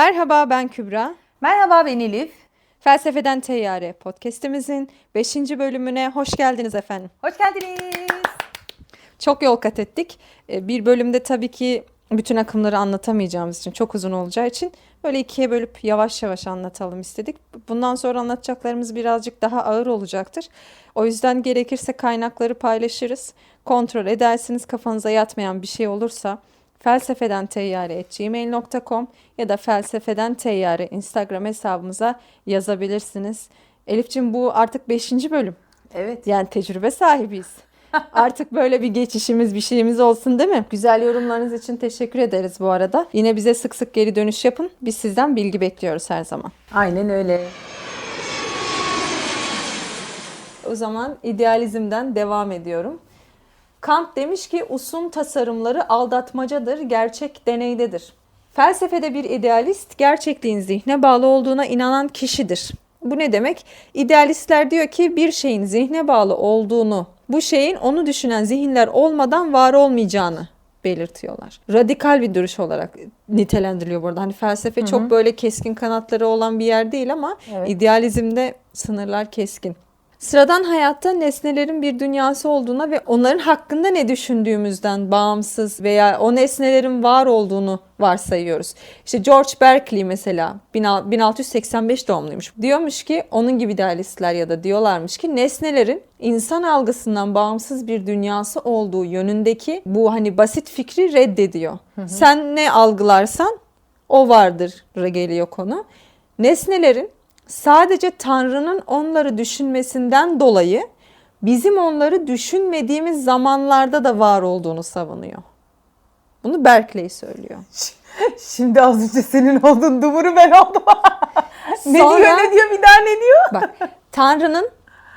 Merhaba ben Kübra. Merhaba ben Elif. Felsefeden Teyyare podcast'imizin 5. bölümüne hoş geldiniz efendim. Hoş geldiniz. Çok yol kat ettik. Ee, Bir bölümde tabii ki bütün akımları anlatamayacağımız için çok uzun olacağı için böyle ikiye bölüp yavaş yavaş anlatalım istedik. Bundan sonra anlatacaklarımız birazcık daha ağır olacaktır. O yüzden gerekirse kaynakları paylaşırız. Kontrol edersiniz kafanıza yatmayan bir şey olursa felsefeden gmail.com ya da felsefeden teyyare Instagram hesabımıza yazabilirsiniz. Elifçim bu artık 5. bölüm. Evet. Yani tecrübe sahibiyiz. Artık böyle bir geçişimiz bir şeyimiz olsun değil mi? Güzel yorumlarınız için teşekkür ederiz bu arada. Yine bize sık sık geri dönüş yapın. Biz sizden bilgi bekliyoruz her zaman. Aynen öyle. O zaman idealizmden devam ediyorum. Kant demiş ki usun tasarımları aldatmacadır, gerçek deneydedir. Felsefede bir idealist gerçekliğin zihne bağlı olduğuna inanan kişidir. Bu ne demek? İdealistler diyor ki bir şeyin zihne bağlı olduğunu, bu şeyin onu düşünen zihinler olmadan var olmayacağını belirtiyorlar. Radikal bir duruş olarak nitelendiriliyor burada. Hani felsefe çok böyle keskin kanatları olan bir yer değil ama Evet. idealizmde sınırlar keskin. Sıradan hayatta nesnelerin bir dünyası olduğuna ve onların hakkında ne düşündüğümüzden bağımsız veya o nesnelerin var olduğunu varsayıyoruz. İşte George Berkeley mesela 1685 doğumluymuş. Diyormuş ki onun gibi idealistler ya da diyorlarmış ki nesnelerin insan algısından bağımsız bir dünyası olduğu yönündeki bu hani basit fikri reddediyor. Sen ne algılarsan o vardır geliyor konu. Nesnelerin sadece Tanrı'nın onları düşünmesinden dolayı bizim onları düşünmediğimiz zamanlarda da var olduğunu savunuyor. Bunu Berkeley söylüyor. Şimdi az önce senin oldun dumuru ben oldum. ne Sonra- diyor ne diyor bir daha ne diyor? Bak Tanrı'nın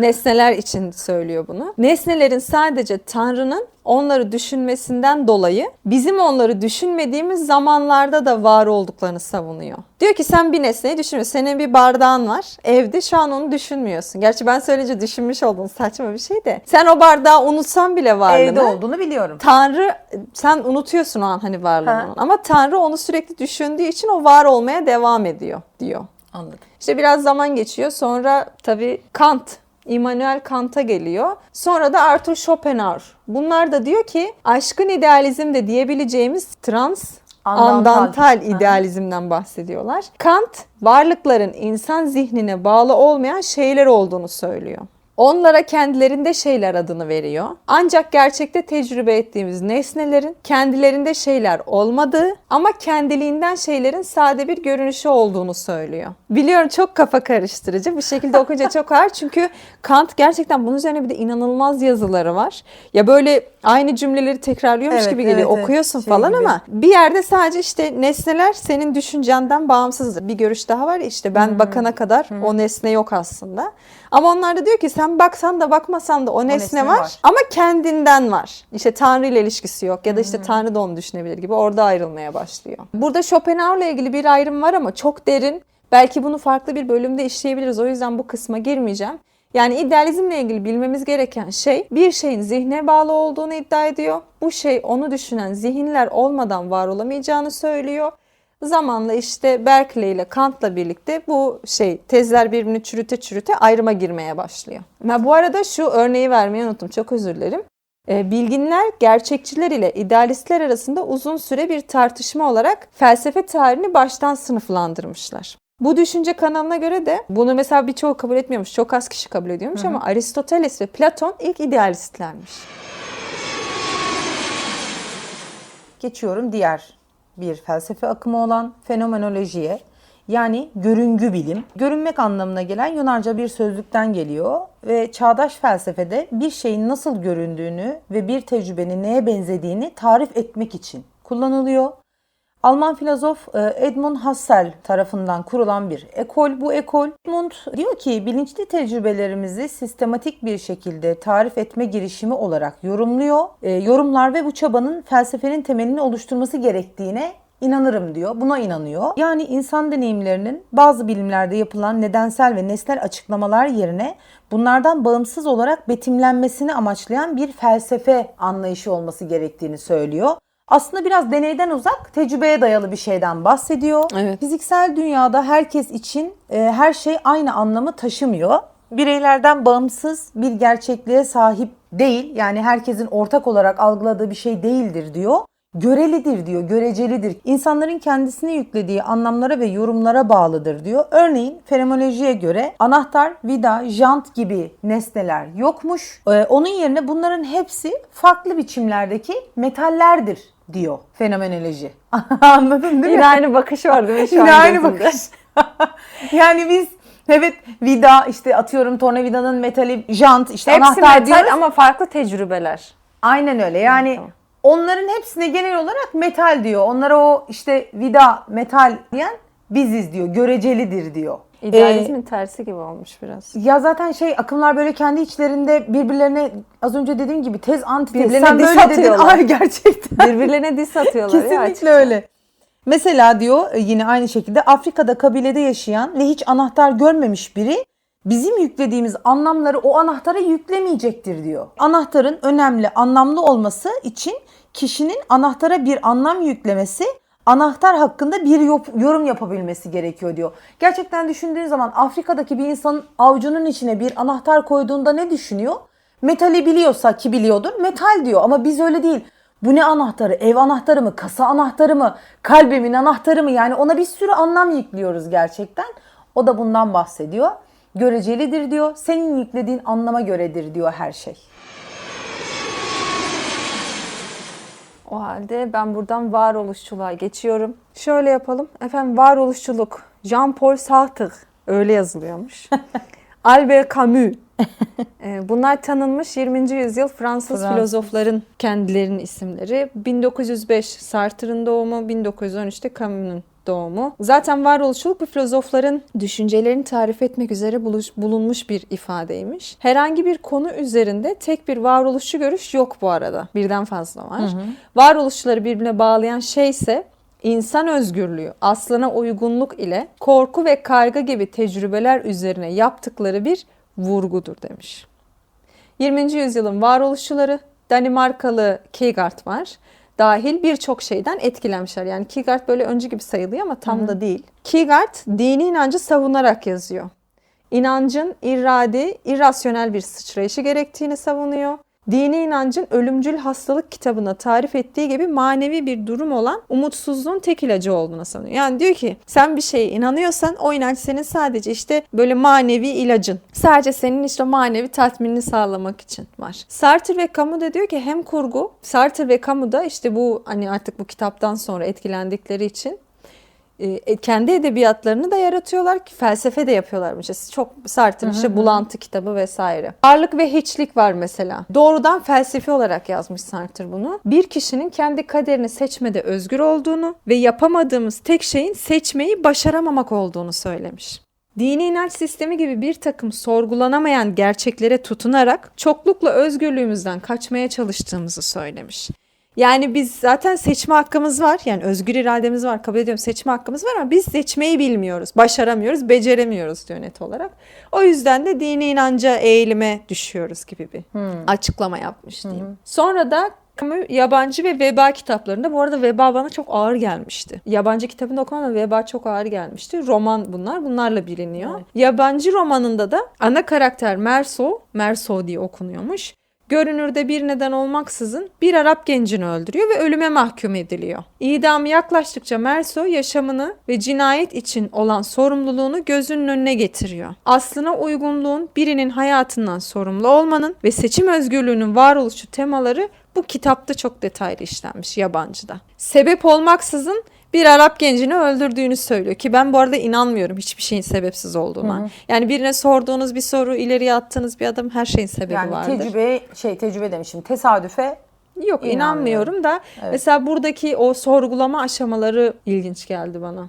nesneler için söylüyor bunu. Nesnelerin sadece Tanrı'nın onları düşünmesinden dolayı bizim onları düşünmediğimiz zamanlarda da var olduklarını savunuyor. Diyor ki sen bir nesneyi düşünmüyorsun. Senin bir bardağın var. Evde şu an onu düşünmüyorsun. Gerçi ben söyleyince düşünmüş oldun. Saçma bir şey de. Sen o bardağı unutsan bile varlığını. Evde olduğunu biliyorum. Tanrı sen unutuyorsun o an hani varlığını. Ha. Ama Tanrı onu sürekli düşündüğü için o var olmaya devam ediyor diyor. Anladım. İşte biraz zaman geçiyor. Sonra tabii Kant, Immanuel Kant'a geliyor. Sonra da Arthur Schopenhauer. Bunlar da diyor ki aşkın idealizm de diyebileceğimiz trans Andantal. andantal idealizmden bahsediyorlar. Kant varlıkların insan zihnine bağlı olmayan şeyler olduğunu söylüyor. Onlara kendilerinde şeyler adını veriyor. Ancak gerçekte tecrübe ettiğimiz nesnelerin kendilerinde şeyler olmadığı ama kendiliğinden şeylerin sade bir görünüşü olduğunu söylüyor. Biliyorum çok kafa karıştırıcı. Bu şekilde okuyunca çok ağır. Çünkü Kant gerçekten bunun üzerine bir de inanılmaz yazıları var. Ya böyle aynı cümleleri tekrarlıyormuş Evet, gibi geliyor. evet, evet. Okuyorsun Şey falan gibi. ama bir yerde sadece işte nesneler senin düşüncenden bağımsızdır. Bir görüş daha var ya işte ben bakana kadar o nesne yok aslında. Ama onlar da diyor ki sen baksan da bakmasan da o nesne, nesne var, var. ama kendinden var. İşte Tanrı ile ilişkisi yok ya da işte Tanrı da onu düşünebilir gibi orada ayrılmaya başlıyor. Burada Schopenhauer'la ilgili bir ayrım var ama çok derin. Belki bunu farklı bir bölümde işleyebiliriz. O yüzden bu kısma girmeyeceğim. Yani idealizmle ilgili bilmemiz gereken şey bir şeyin zihne bağlı olduğunu iddia ediyor. Bu şey onu düşünen zihinler olmadan var olamayacağını söylüyor. Zamanla işte Berkeley ile Kant'la birlikte bu şey tezler birbirini çürüte çürüte ayrıma girmeye başlıyor. Ben bu arada şu örneği vermeyi unuttum. Çok özür dilerim. E, Bilginler gerçekçiler ile idealistler arasında uzun süre bir tartışma olarak felsefe tarihini baştan sınıflandırmışlar. Bu düşünce kanalına göre de bunu mesela birçoğu kabul etmiyormuş. Çok az kişi kabul ediyormuş ama Aristoteles ve Platon ilk idealistlermiş. Geçiyorum diğer bir felsefe akımı olan fenomenolojiye. Yani görüngü bilim. Görünmek anlamına gelen Yunanca bir sözlükten geliyor ve çağdaş felsefede bir şeyin nasıl göründüğünü ve bir tecrübenin neye benzediğini tarif etmek için kullanılıyor. Alman filozof e, Edmund Husserl tarafından kurulan bir ekol bu ekol. Edmund diyor ki bilinçli tecrübelerimizi sistematik bir şekilde tarif etme girişimi olarak yorumluyor. E, yorumlar ve bu çabanın felsefenin temelini oluşturması gerektiğine inanırım diyor. Buna inanıyor. Yani insan deneyimlerinin bazı bilimlerde yapılan nedensel ve nesnel açıklamalar yerine bunlardan bağımsız olarak betimlenmesini amaçlayan bir felsefe anlayışı olması gerektiğini söylüyor. Aslında biraz deneyden uzak, tecrübeye dayalı bir şeyden bahsediyor. Evet. Fiziksel dünyada herkes için e, her şey aynı anlamı taşımıyor. Bireylerden bağımsız bir gerçekliğe sahip değil. Yani herkesin ortak olarak algıladığı bir şey değildir diyor. Görelidir diyor, görecelidir. İnsanların kendisine yüklediği anlamlara ve yorumlara bağlıdır diyor. Örneğin fenomenolojiye göre anahtar, vida, jant gibi nesneler yokmuş. Ee, onun yerine bunların hepsi farklı biçimlerdeki metallerdir diyor fenomenoloji. Anladın değil mi? Yine aynı bakış var değil mi şu Yine an aynı bakış. yani biz evet vida işte atıyorum tornavidanın metali jant işte Hepsi anahtar metal diyoruz. ama farklı tecrübeler. Aynen öyle. Yani Tamam. Onların hepsine genel olarak metal diyor. Onlara o işte vida metal diyen biziz diyor. Görecelidir diyor. İdealizmin tersi gibi olmuş biraz. Ee, ya zaten şey akımlar böyle kendi içlerinde birbirlerine az önce dediğim gibi tez antitez. Birbirlerine Sen böyle dedin. atıyorlar. Ay gerçekten. Birbirlerine diss atıyorlar ya Kesinlikle açıkça. öyle. Mesela diyor e, yine aynı şekilde Afrika'da kabilede yaşayan ve hiç anahtar görmemiş biri bizim yüklediğimiz anlamları o anahtara yüklemeyecektir diyor. Anahtarın önemli, anlamlı olması için kişinin anahtara bir anlam yüklemesi, anahtar hakkında bir yorum yapabilmesi gerekiyor diyor. Gerçekten düşündüğün zaman Afrika'daki bir insanın avucunun içine bir anahtar koyduğunda ne düşünüyor? Metali biliyorsa ki biliyordur metal diyor ama biz öyle değil. Bu ne anahtarı? Ev anahtarı mı? Kasa anahtarı mı? Kalbimin anahtarı mı? Yani ona bir sürü anlam yüklüyoruz gerçekten. O da bundan bahsediyor. Görecelidir diyor. Senin yüklediğin anlama göredir diyor her şey. O halde ben buradan varoluşçuluğa geçiyorum. Şöyle yapalım. Efendim varoluşçuluk. Jean-Paul Sartre. Öyle yazılıyormuş. Albert Camus. Ee, Bunlar tanınmış 20. yüzyıl Fransız Fransız. filozofların kendilerinin isimleri. 1905 Sartre'ın doğumu, 1913'te Camus'un doğumu. Zaten varoluşçuluk bu filozofların düşüncelerini tarif etmek üzere buluş- bulunmuş bir ifadeymiş. Herhangi bir konu üzerinde tek bir varoluşçu görüş yok bu arada. Birden fazla var. Varoluşçuları birbirine bağlayan şey ise İnsan özgürlüğü, aslına uygunluk ile korku ve kaygı gibi tecrübeler üzerine yaptıkları bir vurgudur demiş. 20. yüzyılın varoluşçuları Danimarkalı Kierkegaard var. Dahil birçok şeyden etkilenmişler. Yani Kierkegaard böyle öncü gibi sayılıyor ama tam da değil. Kierkegaard dini inancı savunarak yazıyor. İnancın iradi, irrasyonel bir sıçrayışı gerektiğini savunuyor. Dini inancın ölümcül hastalık kitabına tarif ettiği gibi manevi bir durum olan umutsuzluğun tek ilacı olduğunu savunuyor. Yani diyor ki sen bir şeye inanıyorsan o inanç senin sadece işte böyle manevi ilacın. Sadece senin işte manevi tatminini sağlamak için var. Sartre ve Camus da diyor ki hem kurgu, Sartre ve Camus da işte bu hani artık bu kitaptan sonra etkilendikleri için e, kendi edebiyatlarını da yaratıyorlar ki felsefe de yapıyorlarmış. İşte Çok Sartre'ın işte bulantı kitabı vesaire. Varlık ve hiçlik var mesela. Doğrudan felsefi olarak yazmış Sartre bunu. Bir kişinin kendi kaderini seçmede özgür olduğunu ve yapamadığımız tek şeyin seçmeyi başaramamak olduğunu söylemiş. Dini inanç sistemi gibi bir takım sorgulanamayan gerçeklere tutunarak çoklukla özgürlüğümüzden kaçmaya çalıştığımızı söylemiş. Yani biz zaten seçme hakkımız var. Yani özgür irademiz var. Kabul ediyorum seçme hakkımız var ama biz seçmeyi bilmiyoruz. Başaramıyoruz, beceremiyoruz diyor net olarak. O yüzden de dini inanca eğilime düşüyoruz gibi bir açıklama yapmış diyeyim. Sonra da yabancı ve veba kitaplarında bu arada veba bana çok ağır gelmişti. Yabancı kitabını okumam ama veba çok ağır gelmişti. Roman bunlar. Bunlarla biliniyor. Yabancı romanında da ana karakter Merso, Merso diye okunuyormuş görünürde bir neden olmaksızın bir Arap gencini öldürüyor ve ölüme mahkum ediliyor. İdamı yaklaştıkça Merso yaşamını ve cinayet için olan sorumluluğunu gözünün önüne getiriyor. Aslına uygunluğun birinin hayatından sorumlu olmanın ve seçim özgürlüğünün varoluşu temaları bu kitapta çok detaylı işlenmiş yabancıda. Sebep olmaksızın bir Arap gencini öldürdüğünü söylüyor ki ben bu arada inanmıyorum hiçbir şeyin sebepsiz olduğuna. Yani birine sorduğunuz bir soru, ileriye attığınız bir adım her şeyin sebebi Yani vardır. tecrübe şey tecrübe demişim tesadüfe Yok inanmıyorum da mesela buradaki o sorgulama aşamaları ilginç geldi bana.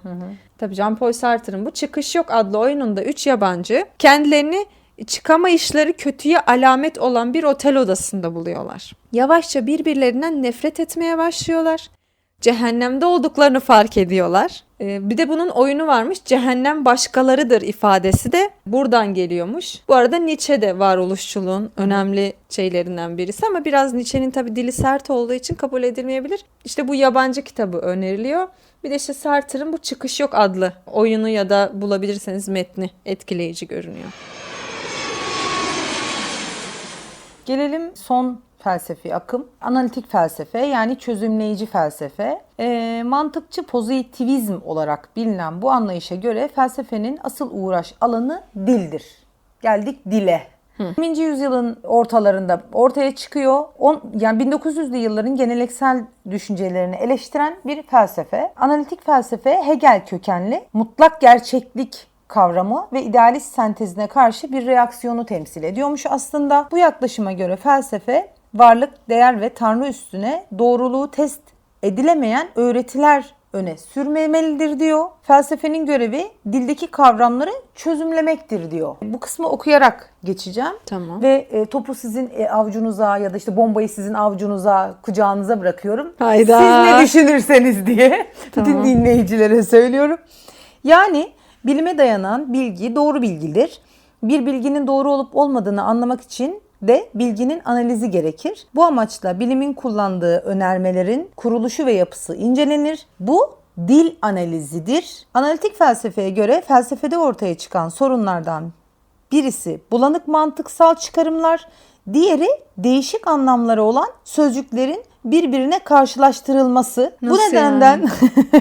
Tabii Jean-Paul Sartre'ın bu Çıkış Yok adlı oyununda 3 yabancı kendilerini çıkamayışları kötüye alamet olan bir otel odasında buluyorlar. Yavaşça birbirlerinden nefret etmeye başlıyorlar. Cehennemde olduklarını fark ediyorlar. Ee, bir de bunun oyunu varmış. Cehennem başkalarıdır ifadesi de buradan geliyormuş. Bu arada Nietzsche de varoluşçuluğun önemli şeylerinden birisi ama biraz Nietzsche'nin tabii dili sert olduğu için kabul edilmeyebilir. İşte bu yabancı kitabı öneriliyor. Bir de işte Sartre'ın bu Çıkış Yok adlı oyunu ya da bulabilirseniz metni etkileyici görünüyor. Gelelim son felsefi akım. Analitik felsefe yani çözümleyici felsefe. Ee, mantıkçı pozitivizm olarak bilinen bu anlayışa göre felsefenin asıl uğraş alanı dildir. Geldik dile. 20. yüzyılın ortalarında ortaya çıkıyor. On, yani 1900'lü yılların geleneksel düşüncelerini eleştiren bir felsefe. Analitik felsefe Hegel kökenli mutlak gerçeklik kavramı ve idealist sentezine karşı bir reaksiyonu temsil ediyormuş aslında. Bu yaklaşıma göre felsefe varlık, değer ve tanrı üstüne doğruluğu test edilemeyen öğretiler öne sürmemelidir diyor. Felsefenin görevi dildeki kavramları çözümlemektir diyor. Bu kısmı okuyarak geçeceğim. Tamam. Ve e, topu sizin e, avcunuza ya da işte bombayı sizin avcunuza, kucağınıza bırakıyorum. Hayda. Siz ne düşünürseniz diye bütün Tamam. dinleyicilere söylüyorum. Yani bilime dayanan bilgi doğru bilgidir. Bir bilginin doğru olup olmadığını anlamak için de bilginin analizi gerekir. Bu amaçla bilimin kullandığı önermelerin kuruluşu ve yapısı incelenir. Bu dil analizidir. Analitik felsefeye göre felsefede ortaya çıkan sorunlardan Birisi bulanık mantıksal çıkarımlar, diğeri değişik anlamları olan sözcüklerin birbirine karşılaştırılması. Bu Nasıl nedenden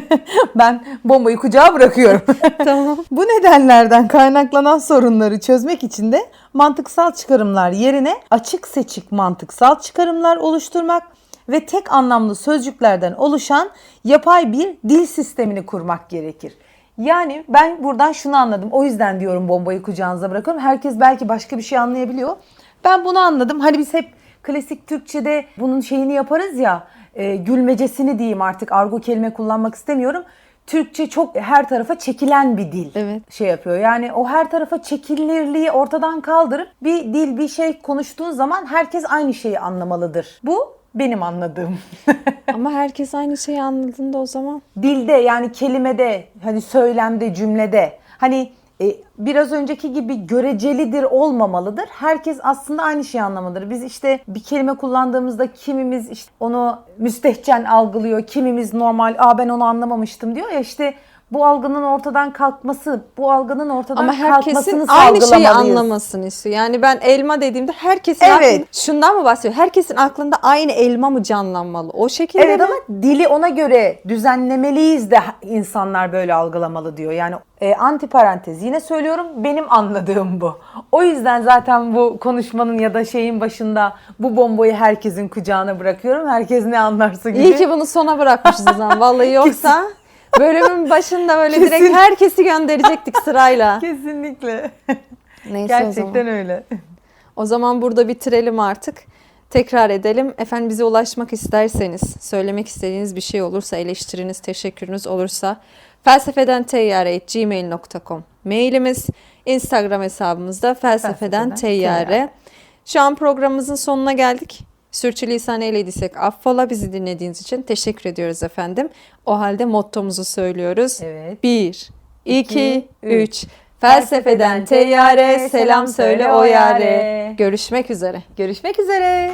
ben bombayı kucağa bırakıyorum. tamam. Bu nedenlerden kaynaklanan sorunları çözmek için de mantıksal çıkarımlar yerine açık seçik mantıksal çıkarımlar oluşturmak ve tek anlamlı sözcüklerden oluşan yapay bir dil sistemini kurmak gerekir. Yani ben buradan şunu anladım. O yüzden diyorum bombayı kucağınıza bırakıyorum. Herkes belki başka bir şey anlayabiliyor. Ben bunu anladım. Hani biz hep klasik Türkçe'de bunun şeyini yaparız ya, e, gülmecesini diyeyim artık argo kelime kullanmak istemiyorum. Türkçe çok her tarafa çekilen bir dil Evet. şey yapıyor. Yani o her tarafa çekilirliği ortadan kaldırıp bir dil bir şey konuştuğun zaman herkes aynı şeyi anlamalıdır. Bu benim anladığım. Ama herkes aynı şeyi anladığında o zaman. Dilde yani kelimede hani söylemde cümlede hani e, biraz önceki gibi görecelidir olmamalıdır. Herkes aslında aynı şeyi anlamalıdır. Biz işte bir kelime kullandığımızda kimimiz işte onu müstehcen algılıyor, kimimiz normal aa ben onu anlamamıştım diyor ya işte bu algının ortadan kalkması, bu algının ortadan Ama kalkmasını herkesin aynı şeyi sağlamalıyız. anlamasını istiyor. Yani ben elma dediğimde herkesin Evet. aklında, şundan mı bahsediyor? Herkesin aklında aynı elma mı canlanmalı? O şekilde Evet mi? ama dili ona göre düzenlemeliyiz de insanlar böyle algılamalı diyor. Yani e, anti parantez yine söylüyorum benim anladığım bu. O yüzden zaten bu konuşmanın ya da şeyin başında bu bombayı herkesin kucağına bırakıyorum. Herkes ne anlarsa gibi. İyi ki bunu sona bırakmışız o zaman. Vallahi yoksa bölümün başında böyle Kesin. direkt herkesi gönderecektik sırayla. Kesinlikle. Neyse o zaman. Gerçekten öyle. O zaman burada bitirelim artık. Tekrar edelim. Efendim bize ulaşmak isterseniz, söylemek istediğiniz bir şey olursa, eleştiriniz, teşekkürünüz olursa felsefeden gmail.com mailimiz, Instagram hesabımızda felsefeden Felsefeden teyyare. Şu an programımızın sonuna geldik. Sürçülisan eylediysek affola bizi dinlediğiniz için teşekkür ediyoruz efendim. O halde mottomuzu söylüyoruz. Evet. 1, 2, İki, 3. Felsefeden teyyare, selam söyle o yare. Görüşmek üzere. Görüşmek üzere.